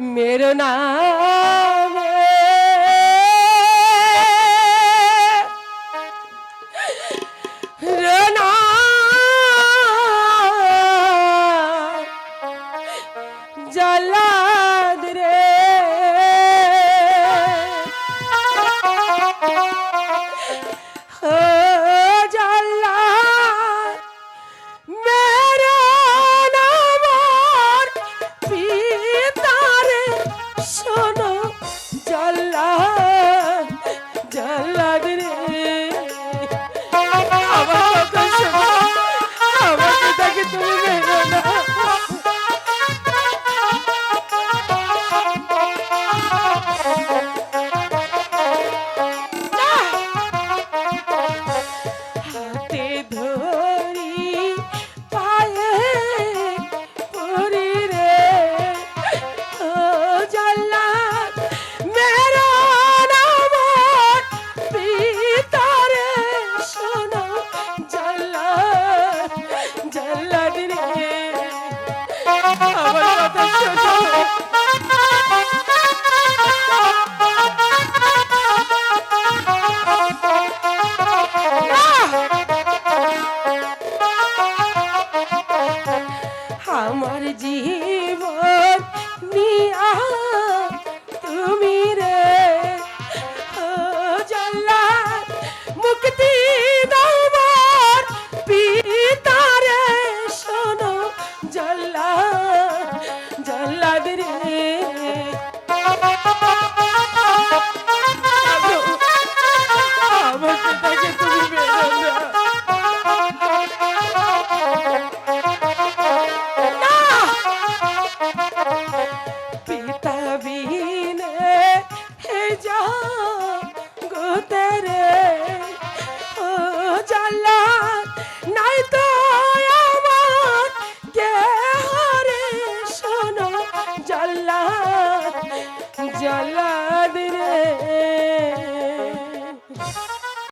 मेरो नाम রনা আমার তুমি মেরো না হাতে ধরি জীবন নিয়া তুমি রে ও জল্লাদ মুক্তি দাওবার পিতারে শোনো জল্লাদ জল্লাদ রে আমার পিতাকে তুমি গোতরে ও জাল্লা নাই তো আমার কে হরে শোনো। জাল্লা জাল্লা